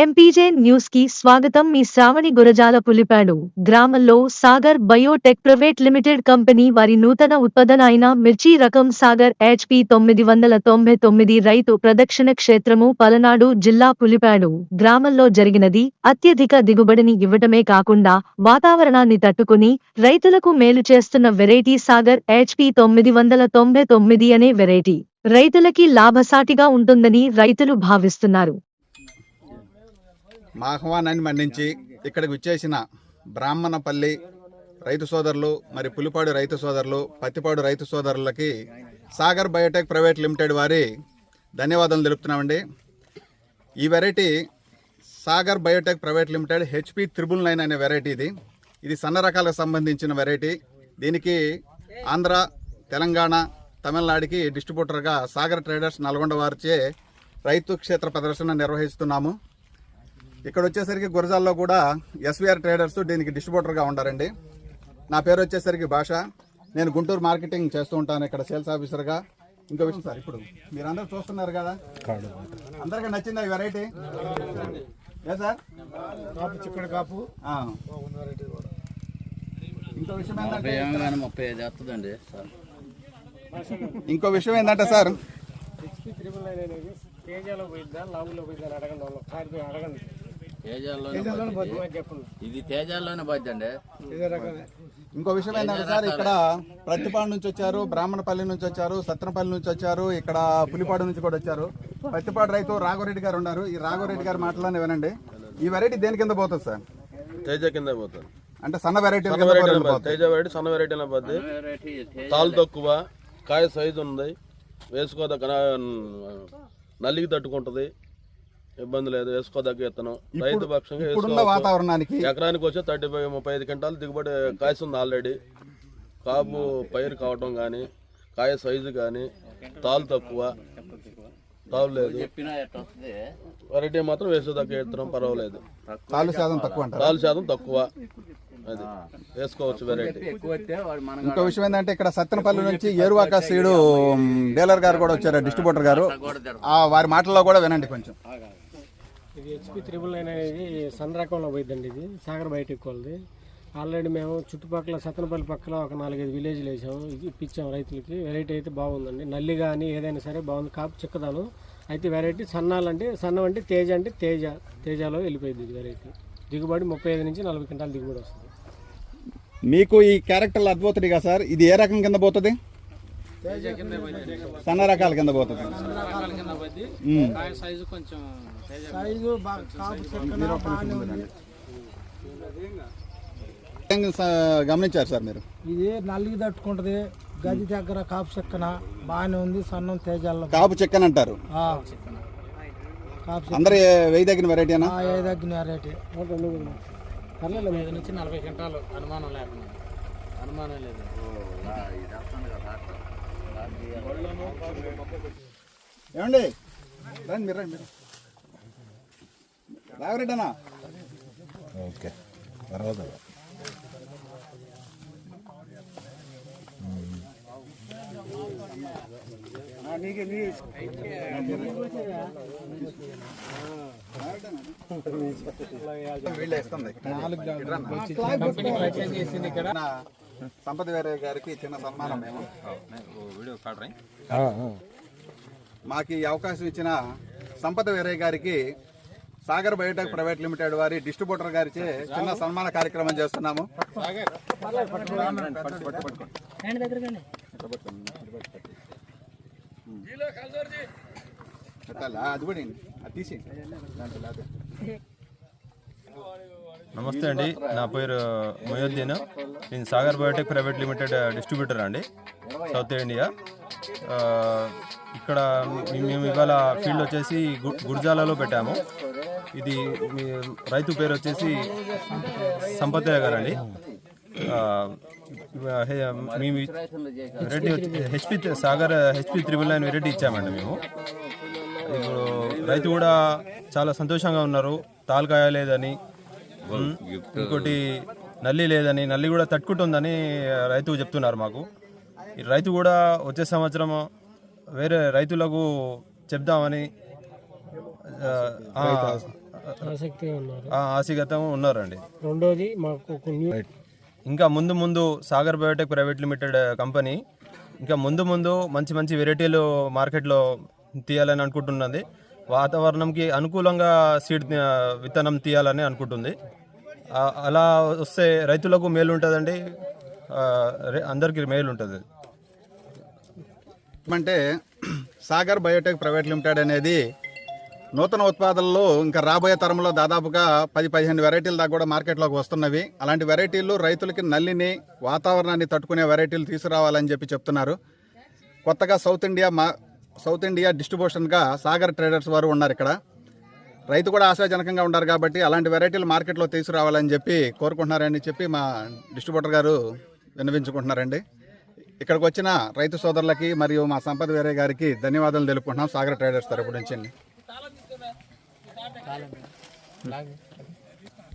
MPJ న్యూస్కి స్వాగతం. మీ శ్రావణి గురజాల పులిపాడు గ్రామంలో Sagar Biotech Private Limited company వారి నూతన ఉత్పాదన అయిన మిర్చి రకం సాగర్ హెచ్పి తొమ్మిది వందల తొంభై తొమ్మిది రైతు ప్రదక్షిణ క్షేత్రము పలనాడు జిల్లా పులిపాడు గ్రామంలో జరిగినది. అత్యధిక దిగుబడిని ఇవ్వటమే కాకుండా వాతావరణాన్ని తట్టుకుని రైతులకు మేలు చేస్తున్న వెరైటీ సాగర్ హెచ్పి తొమ్మిది వందల తొంభై తొమ్మిది అనే వెరైటీ రైతులకి లాభసాటిగా ఉంటుందని రైతులు భావిస్తున్నారు. మా ఆహ్వానాన్ని మన్నించి ఇక్కడికి వచ్చేసిన బ్రాహ్మణపల్లి రైతు సోదరులు మరి పులిపాడు రైతు సోదరులు పత్తిపాడు రైతు సోదరులకి సాగర్ బయోటెక్ ప్రైవేట్ లిమిటెడ్ వారి ధన్యవాదాలు తెలుపుతున్నామండి. ఈ variety Sagar Biotech Private Limited HP triple nine అనే వెరైటీ ఇది. ఇది సన్న రకాలకు సంబంధించిన వెరైటీ. దీనికి ఆంధ్ర తెలంగాణ తమిళనాడుకి డిస్ట్రిబ్యూటర్గా సాగర్ ట్రేడర్స్ నల్గొండ వారిచే రైతు క్షేత్ర ప్రదర్శన నిర్వహిస్తున్నాము. ఇక్కడ వచ్చేసరికి గురజాల్లో కూడా ఎస్వీఆర్ ట్రేడర్స్ దీనికి డిస్ట్రిబ్యూటర్గా ఉండారండి. నా పేరు వచ్చేసరికి భాష. నేను గుంటూరు మార్కెటింగ్ చేస్తూ ఉంటాను ఇక్కడ సేల్స్ ఆఫీసర్గా. ఇంకో విషయం సార్ ఇప్పుడు మీరు అందరూ చూస్తున్నారు కదా? అందరికీ నచ్చిందా ఈ వెరైటీ ఏ సార్? కాపు చిక్కడ కాపు. ఆ. ఇంకో విషయం ఏంటంటే ఏమగానే ముప్పై ఐదు వస్తుందండి సార్. ఇంకో విషయం ఏంటంటే సార్ సిక్స్టీ త్రిబుల్ నైన్ అనేది తేజాలో పోయిద్దా లావులో పోయిద్దా అని అడగండి వాళ్ళు అడగండి. ఇది తేజాల్లోనే బద్ది అండి ఇంకో విషయం ఏంటంటే సార్ ఇక్కడ ప్రతిపాడు నుంచి వచ్చారు బ్రాహ్మణపల్లి నుంచి వచ్చారు సత్రపల్లి నుంచి వచ్చారు ఇక్కడ పులిపాడు నుంచి కూడా వచ్చారు. ప్రతిపాడు రైతు రాఘవరెడ్డి గారు ఉన్నారు. ఈ రాఘవరెడ్డి గారి మాటలోనే వినండి. ఈ వెరైటీ దేని కింద పోతుంది సార్? తేజ కింద పోతుంది. అంటే సన్న వెరైటీ సన్న వెరైటీ పోతుంది తేజ వెరైటీ సన్న వెరైటీ తేజ తాలు తక్కువ కాయ సైజు ఉంది. వేసుకోదగ్గ నల్లికి తట్టుకుంటది. ఇబ్బంది లేదు వేసుకోదగ్గ ఇత్తనం రైతు పక్షంగా. వాతావరణానికి ఎకరానికి వచ్చే థర్టీ ఫైవ్ ముప్పై ఐదు క్వింటాలు దిగుబడి కాస్తుంది ఆల్రెడీ. కాపు పైరు కావటం కానీ కాయ సైజు కానీ తాలు తక్కువ తాలు లేదు. వెరైటీ మాత్రం వేసేదగ్గ ఇత్తనం పర్వాలేదు. తాలు శాతం తక్కువ తాలు శాతం తక్కువ. అది వేసుకోవచ్చు వెరైటీ ఇంకో విషయం ఏంటంటే ఇక్కడ సత్తెనపల్లి నుంచి ఏరువాక సీడు డీలర్ గారు కూడా వచ్చారు డిస్ట్రిబ్యూటర్ గారు. ఆ వారి మాటల్లో కూడా వినండి కొంచెం. ఇది హెచ్పి త్రిబుల్ నైన్ అనేది సన్న రకంలో పోయిద్దండి ఇది సాగర్ బయట ఎక్కువది ఆల్రెడీ మేము చుట్టుపక్కల సత్తనపల్లి పక్కల ఒక నాలుగైదు విలేజ్లు వేసాము ఇది ఇప్పించాము రైతులకి. వెరైటీ అయితే బాగుందండి. నల్లి కానీ ఏదైనా సరే బాగుంది. కాపు చిక్కదాను. అయితే వెరైటీ సన్నాలంటే సన్నం అంటే తేజ అంటే తేజ తేజాలో వెళ్ళిపోయింది ఇది వెరైటీ దిగుబడి ముప్పై ఐదు నుంచి నలభై క్వింటాల దిగుబడి వస్తుంది. మీకు ఈ క్యారెక్టర్లు అద్భుతడిగా సార్. ఇది ఏ రకం కింద పోతుంది? సన్న రకాల కింద పోతుంది. సైజు కొంచెం గమనించారు సార్ మీరు ఇది నల్లికి తట్టుకుంటది గది దగ్గర కాపు చెక్కన బాగానే ఉంది సన్నం తేజాల్లో కాపు చెక్కని అంటారు అందరు వెయ్యి తగిన వెరైటీనా చెక్క తగ్గిన రేటు పర్లేదు నుంచి నలభై అనుమానం లేకుండా అనుమానం లేదు ఏమండి? రండి మీరు రండి మీరు రాగరెడ్డి అన్న ఓకే వీళ్ళు ఇస్తుంది నా వేరే గారికి చిన్న సన్మానం మేము. మాకు ఈ అవకాశం ఇచ్చిన సంపద వేరే గారికి సాగర్ బయోటెక్ ప్రైవేట్ లిమిటెడ్ వారి డిస్ట్రిబ్యూటర్ గారిచే చిన్న సన్మాన కార్యక్రమం చేస్తున్నాము. అది కూడా అది తీసి దాంట్లో నమస్తే అండి. నా పేరు మొయోద్దీన్ నేను Sagar Biotech Private Limited distributor అండి. South India. ఇక్కడ మేము ఇవాళ ఫీల్డ్ వచ్చేసి గు- గుర్జాలలో పెట్టాము. ఇది మీ రైతు పేరు వచ్చేసి సంపతయ్య గారు అండి మేము variety HP Sagar HP triple nine variety ఇచ్చామండి మేము. ఇప్పుడు రైతు కూడా చాలా సంతోషంగా ఉన్నారు. తాలుకాయ లేదని ఇంకోటి నల్లి లేదని నల్లి కూడా తట్టుకుంటుందని రైతు చెప్తున్నారు మాకు. ఈ రైతు కూడా వచ్చే సంవత్సరం వేరే రైతులకు చెప్దామని ఆసక్తిగా ఉన్నారండి. రెండోది మాకు ఇంకా ముందు ముందు Sagar Biotech Private Limited company ఇంకా ముందు ముందు మంచి మంచి వెరైటీలు మార్కెట్లో తీయాలని అనుకుంటున్నది. వాతావరణంకి అనుకూలంగా సీడ్ విత్తనం తీయాలని అనుకుంటుంది. అలా వస్తే రైతులకు మేలు ఉంటుందండి. అందరికీ మేలు ఉంటుంది. అంటే సాగర్ బయోటెక్ ప్రైవేట్ లిమిటెడ్ అనేది నూతన ఉత్పాదనలు ఇంకా రాబోయే తరంలో దాదాపుగా పది పదిహేను వెరైటీల దాకా కూడా మార్కెట్లోకి వస్తున్నవి. అలాంటి వెరైటీలు రైతులకి నల్లిని వాతావరణాన్ని తట్టుకునే వెరైటీలు తీసుకురావాలని చెప్పి చెప్తున్నారు. కొత్తగా సౌత్ ఇండియా మా సౌత్ ఇండియా డిస్ట్రిబ్యూషన్గా సాగర్ ట్రేడర్స్ వారు ఉన్నారు ఇక్కడ. రైతు కూడా ఆశాజనకంగా ఉన్నారు కాబట్టి అలాంటి వెరైటీలు మార్కెట్లో తీసుకురావాలని చెప్పి కోరుకుంటున్నారని చెప్పి మా డిస్ట్రిబ్యూటర్ గారు విన్నవించుకుంటున్నారండి. ఇక్కడికి వచ్చిన రైతు సోదరులకి మరియు మా సంపద వేరే గారికి ధన్యవాదాలు తెలుపుకుంటున్నాం సాగర్ ట్రేడర్స్ తరపు నుంచి.